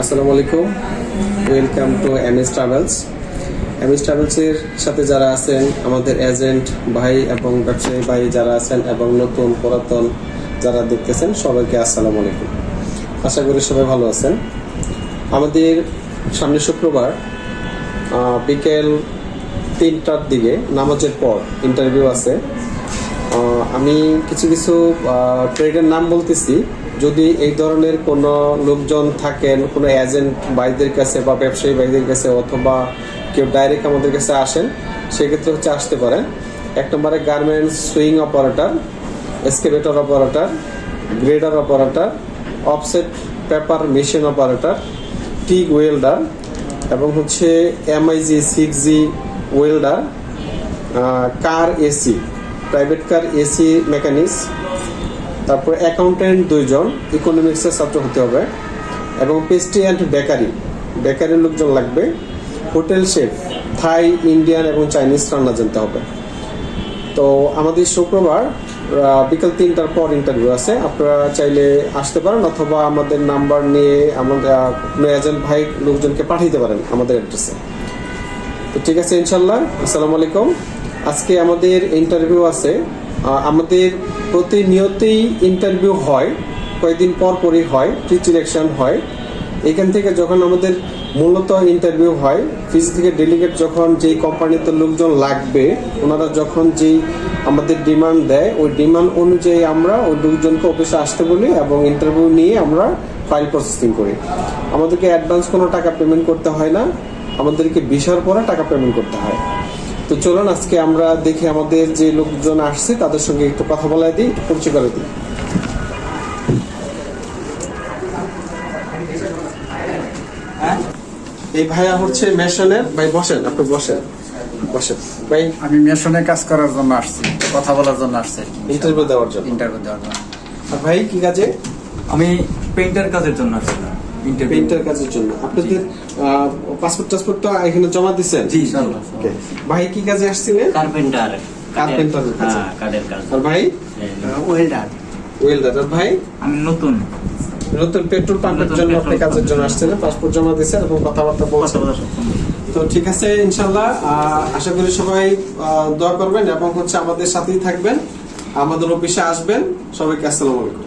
আসসালামু আলাইকুম। Welcome to M S travels M S ট্রাভেলসের সাথে যারা আছেন, আমাদের এজেন্ট ভাই এবং ব্যবসায়ী ভাই যারা আছেন এবং নতুন পুরাতন যারা দেখতেছেন, সবাইকে আসসালামু আলাইকুম। আশা করি সবাই ভালো আছেন। আমাদের সামনে শুক্রবার বিকেল তিনটার দিকে, নামাজের পর ইন্টারভিউ আছে। আমি কিছু কিছু ট্রেডের নাম বলতেছি। যদি এই ধরনের কোনো লোকজন থাকেন, কোনো এজেন্ট ভাইদের কাছে বা ব্যবসায়ী ভাইদের কাছে অথবা কেউ ডাইরেক্ট আমাদের কাছে আসেন, সেক্ষেত্রে হচ্ছে আসতে পারেন। এক নম্বরে garments sewing operator excavator operator grader operator offset paper machine operator TIG welder এবং হচ্ছে MIG six G welder car AC private car, AC mechanics তারপর অ্যাকাউন্টেন্ট দুইজন, ইকোনমিক্সের ছাত্র হতে হবে, এবং পেস্ট্রি অ্যান্ড বেকারি। বেকারির লোকজন লাগবে। হোটেল শেফ, থাই, ইন্ডিয়ান এবং চাইনিজ রান্না জানতে হবে। তো আমাদের শুক্রবার বিকাল তিনটার পর ইন্টারভিউ আছে। আপনারা চাইলে আসতে পারেন অথবা আমাদের নাম্বার নিয়ে আমাদের কোনো এজেন্ট ভাই লোকজনকে পাঠাইতে পারেন আমাদের অ্যাড্রেসে তো ঠিক আছে ইনশাল্লাহ আসসালামু আলাইকুম। আজকে আমাদের ইন্টারভিউ আছে। আমাদের প্রতিনিয়তই ইন্টারভিউ হয়, কয়েকদিন পর পরই হয় প্রি সিলেকশন হয়। এখান থেকে যখন আমাদের মূলত ইন্টারভিউ হয় ফিজ থেকে ডেলিগেট যখন যেই কোম্পানিতে লোকজন লাগবে, ওনারা যখন যেই আমাদের ডিমান্ড দেয়, ওই ডিমান্ড অনুযায়ী আমরা ওই লোকজনকে অফিসে আসতে বলি এবং ইন্টারভিউ নিয়ে আমরা ফাইল প্রসেসিং করি। আমাদেরকে অ্যাডভান্স কোনো টাকা পেমেন্ট করতে হয় না, আমাদেরকে বিশার পরে টাকা পেমেন্ট করতে হয়। তো চলুন আজকে আমরা দেখি আমাদের যে লোকজন আসছে তাদের সঙ্গে একটু কথা বলাই দিই একটু পরিচয় করে দিই। এই ভাইয়া হচ্ছে মেশনের ভাই বসেন আপনি বসেন বসেন। ভাই আমি মেশনে কাজ করার জন্য আসছি কথা বলার জন্য আসছি। ইন্টারভিউ দেওয়ার জন্য। ইন্টারভিউ দেওয়ার জন্য। আর ভাই কি কাজে? আমি পেইন্টার কাজের জন্য আসছিলাম। পেইন্টার কাজের জন্য। আপনাদের পাসপোর্ট এখানে জমা দিচ্ছেন জি. ভাই কি কাজে আসছিলেন? কার্পেন্টার। কাজ। হ্যাঁ কাজ। আর ভাই? ওয়েল্ডার। ওয়েলদার আর ভাই? আমি নতুন। নতুন পেট্রোল পাম্পের জন্য আপনি কাজের জন্য আসছেন পাসপোর্ট জমা দিয়েছেন এবং কথাবার্তা বলছেন। তো ঠিক আছে ইনশাল্লাহ আশা করি সবাই দোয়া করবেন এবং হচ্ছে আমাদের সাথেই থাকবেন। আমাদের অফিসে আসবেন। সবাইকে আসসালামু আলাইকুম।